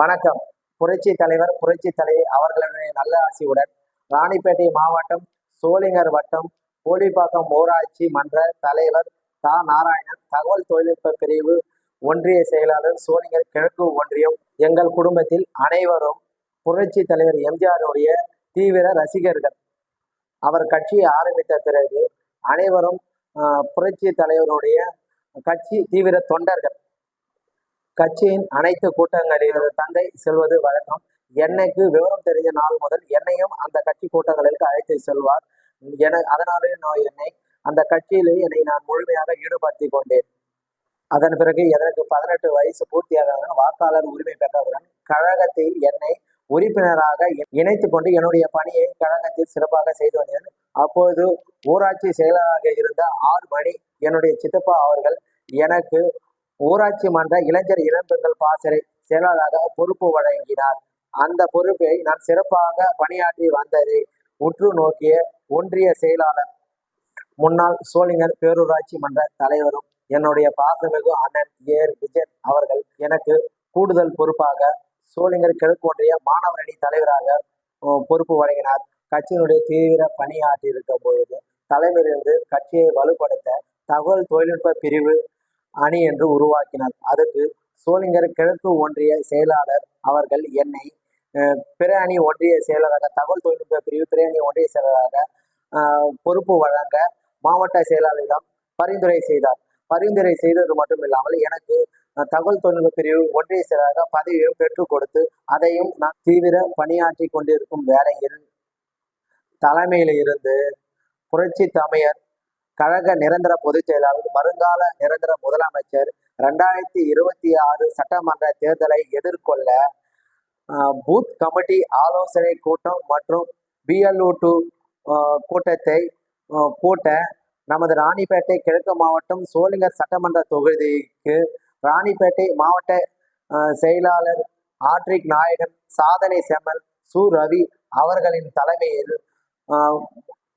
வணக்கம். புரட்சி தலைவர் புரட்சி தலைவி அவர்களுடைய நல்ல ஆசியுடன் ராணிப்பேட்டை மாவட்டம் சோளிங்கர் வட்டம் கோழிப்பாக்கம் ஊராட்சி மன்ற தலைவர் தா. நாராயணன் தகவல் தொழில்நுட்ப பிரிவு ஒன்றிய செயலாளர் சோளிங்கர் கிழக்கு ஒன்றியம் எங்கள் குடும்பத்தில் அனைவரும் புரட்சி தலைவர் எம்ஜிஆருடைய தீவிர ரசிகர்கள். அவர் கட்சியை ஆரம்பித்த பிறகு அனைவரும் புரட்சி தலைவருடைய கட்சி தீவிர தொண்டர்கள். கட்சியின் அனைத்து கூட்டங்களில் தந்தை செல்வது வழக்கம். என்னைக்கு விவரம் தெரிஞ்ச நாள் முதல் என்னையும் அந்த கட்சி கூட்டங்களுக்கு அழைத்து செல்வார். என அதனாலே நான் என்னை அந்த கட்சியிலே என்னை நான் முழுமையாக ஈடுபடுத்தி கொண்டேன். அதன் பிறகு எனக்கு பதினெட்டு வயசு பூர்த்தியாக வாக்காளர் உரிமை பெற்றவுடன் கழகத்தில் என்னை உறுப்பினராக இணைத்து கொண்டு என்னுடைய பணியை கழகத்தில் சிறப்பாக செய்து வந்தேன். அப்போது ஊராட்சி செயலராக இருந்த ஆறு மணி என்னுடைய சித்தப்பா அவர்கள் எனக்கு ஊராட்சி மன்ற இளைஞர் இளம்பெண்கள் பாசறை செயலாளராக பொறுப்பு வழங்கினார். அந்த பொறுப்பை நான் சிறப்பாக பணியாற்றி வந்ததை உற்று நோக்கிய ஒன்றிய செயலாளர் முன்னாள் சோழிங்கர் பேரூராட்சி மன்ற தலைவரும் என்னுடைய பாசமிகு அண்ணன் ஏர் விஜய் அவர்கள் எனக்கு கூடுதல் பொறுப்பாக சோழிங்கர் கிழக்கு ஒன்றிய மாணவரணி தலைவராக பொறுப்பு வழங்கினார். கட்சியினுடைய தீவிர பணியாற்றி இருக்க பொழுது தலைமையிலிருந்து கட்சியை வலுப்படுத்த தகவல் தொழில்நுட்ப பிரிவு அணி என்று உருவாக்கினார். அதற்கு சோளிங்கர் கிழக்கு ஒன்றிய செயலாளர் அவர்கள் என்னை பிற அணி ஒன்றிய செயலராக தகவல் தொழில்நுட்ப பிரிவு பிற அணி ஒன்றிய செயலராக பொறுப்பு வழங்க மாவட்ட செயலாளரிடம் பரிந்துரை செய்தார். பரிந்துரை செய்தது மட்டும் இல்லாமல் எனக்கு தகவல் தொழில்நுட்ப பிரிவு ஒன்றிய செயலராக பதவியும் பெற்றுக் கொடுத்து அதையும் நான் தீவிர பணியாற்றி கொண்டிருக்கும் வேலையில் தலைமையில் இருந்து புரட்சி தமையர் கழக நிரந்தர பொதுச் செயலாளர் வருங்கால நிரந்தர முதலமைச்சர் ரெண்டாயிரத்தி இருபத்தி ஆறு சட்டமன்ற தேர்தலை எதிர்கொள்ள பூத் கமிட்டி ஆலோசனை கூட்டம் மற்றும் பிஎல்ஓ டூ கூட்டத்தை கூட்ட நமது ராணிப்பேட்டை கிழக்கு மாவட்டம் சோளிங்கர் சட்டமன்ற தொகுதிக்கு ராணிப்பேட்டை மாவட்ட செயலாளர் ஆட்ரிக் நாயகன் சாதனை செம்மல் சு. ரவி அவர்களின் தலைமையில்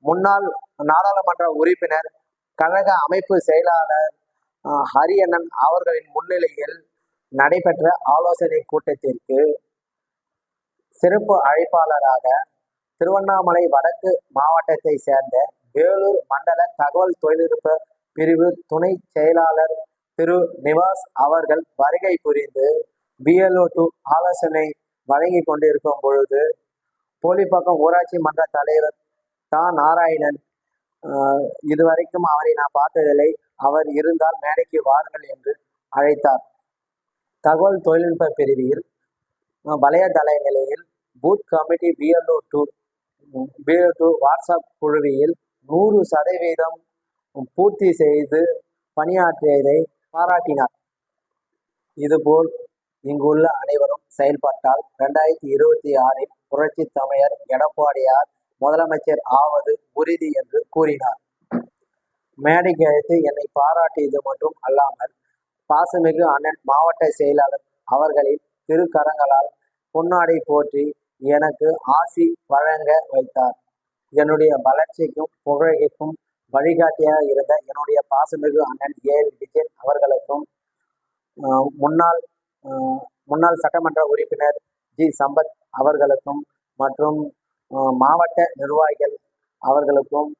முன்னாள் நாடாளுமன்ற உறுப்பினர் கழக அமைப்பு செயலாளர் ஹரியண்ணன் அவர்களின் முன்னிலையில் நடைபெற்ற ஆலோசனை கூட்டத்திற்கு சிறப்பு அழைப்பாளராக திருவண்ணாமலை வடக்கு மாவட்டத்தை சேர்ந்த வேலூர் மண்டல தகவல் தொழில்நுட்ப பிரிவு துணை செயலாளர் திரு நிவாஸ் அவர்கள் வருகை புரிந்து பிஎல்ஓ டூ ஆலோசனை வழங்கி கொண்டிருக்கும் பொழுது போலிப்பாக்கம் ஊராட்சி மன்ற தலைவர் தா. நாராயணன் இதுவரைக்கும் அவரை நான் பார்த்ததில்லை. அவர் இருந்தால் மேடைக்கு வாருங்கள் என்று அழைத்தார். தகவல் தொழில்நுட்ப பிரிவில் அஹ், நிலையில் booth committee BLO to BLO to WhatsApp குழுவியில் நூறு சதவீதம் பூர்த்தி செய்து பணியாற்றியதை பாராட்டினார். இதுபோல் இங்குள்ள அனைவரும் செயல்பட்டால் ரெண்டாயிரத்தி இருபத்தி ஆறில் புரட்சி தமிழர் எடப்பாடியார் முதலமைச்சர் ஆவது உறுதி என்று கூறினார். மேடைக்கு அழைத்து என்னை பாராட்டியது மட்டும் அல்லாமல் பாசமிகு அண்ணன் மாவட்ட செயலாளர் அவர்களின் திருக்கரங்களால் பொன்னாடை போற்றி எனக்கு ஆசி வழங்க வைத்தார். என்னுடைய வளர்ச்சிக்கும் புகழைக்கும் வழிகாட்டியாக இருந்த என்னுடைய பாசமிகு அண்ணன் ஏ. விஜயன் அவர்களுக்கும் முன்னாள் முன்னாள் சட்டமன்ற உறுப்பினர் ஜி. சம்பத் அவர்களுக்கும் மற்றும் மாவட்ட நிர்வாகிகள் அவர்களுக்கும்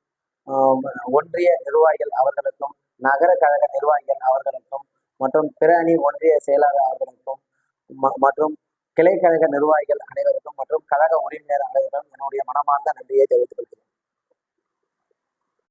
ஒன்றிய நிர்வாகிகள் அவர்களுக்கும் நகர கழக நிர்வாகிகள் அவர்களுக்கும் மற்றும் பிற அணி ஒன்றிய செயலாளர் அவர்களுக்கும் ம- மற்றும் கிளை கழக நிர்வாகிகள் அனைவருக்கும் மற்றும் கழக உரிமையாளர் அனைவரும் என்னுடைய மனமார்ந்த நன்றியை தெரிவித்துக் கொள்கிறேன்.